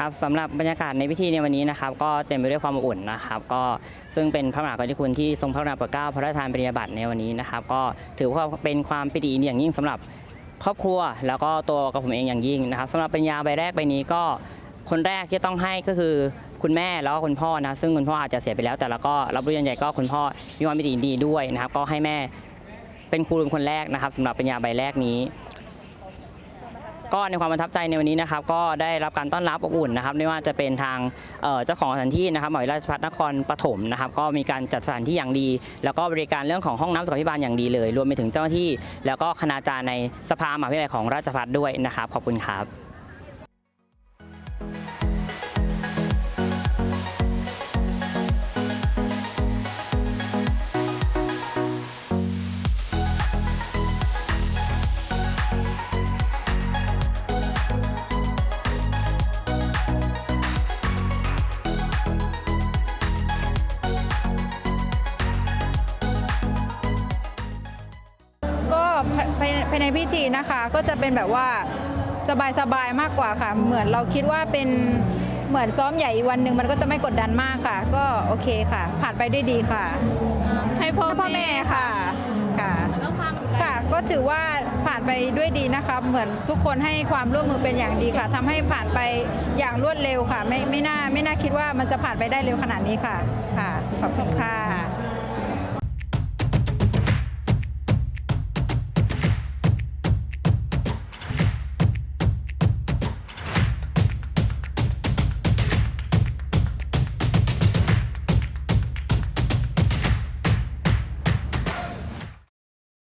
ครับสำหรับบรรยากาศในพิธีในวันนี้นะครับ ก็เต็มไปด้วยความอบอุ่นนะครับ ก็ซึ่งเป็นพระมหากรุณาธิคุณที่ทรงพระกรุณาโปรดเกล้าพระราชทานปริญญาบัตรในวันนี้นะครับ ก็ถือว่าเป็นความปิติยินดีอย่างยิ่งสำหรับครอบครัว แล้วก็ตัวกับผมเองอย่างยิ่งนะครับสำหรับปริญญาใบแรกใบนี้ก็คนแรกที่ต้องให้ก็คือคุณแม่แล้วก็คุณพ่อนะซึ่งคุณพ่ออาจจะเสียไปแล้ว แต่แล้วก็รับรู้ยันใหญ่ก็คุณพ่อมีความปิติดีด้วยนะครับ ก็ให้แม่เป็นครูเป็นคนแรกนะครับสำหรับปริญญาใบแรกนี้ ก็ในความประทับใจในวันนี้นะครับก็ได้รับการต้อนรับอบอุ่นนะครับไม่ว่าจะเป็นทางเจ้าของสถานที่นะครับหมอวิทยราชพัฒนครปฐมนะครับก็มีการจัดสถานที่อย่างดี แล้วก็บริการเรื่องของห้องน้ำสุขภิบาลอย่างดีเลย รวมไปถึงเจ้าหน้าที่ แล้วก็คณาจารย์ในสภามหาวิทยาลัยของราชพัฒด้วยนะครับขอบคุณครับ ภายภายในพิธีนะคะก็จะเป็นแบบว่าสบายๆมากกว่าค่ะ เหมือนเราคิดว่าเป็นเหมือนซ้อมใหญ่อีกวันหนึ่งมันก็จะไม่กดดันมากค่ะ ก็โอเคค่ะ ผ่านไปด้วยดีค่ะ ให้พ่อพ่อแม่ค่ะค่ะค่ะ ก็ถือว่าผ่านไปด้วยดีนะคะเหมือนทุกคนให้ความร่วมมือเป็นอย่างดีค่ะทำให้ผ่านไปอย่างรวดเร็วค่ะ ไม่ไม่น่าไม่น่าคิดว่ามันจะผ่านไปได้เร็วขนาดนี้ค่ะค่ะขอบคุณค่ะ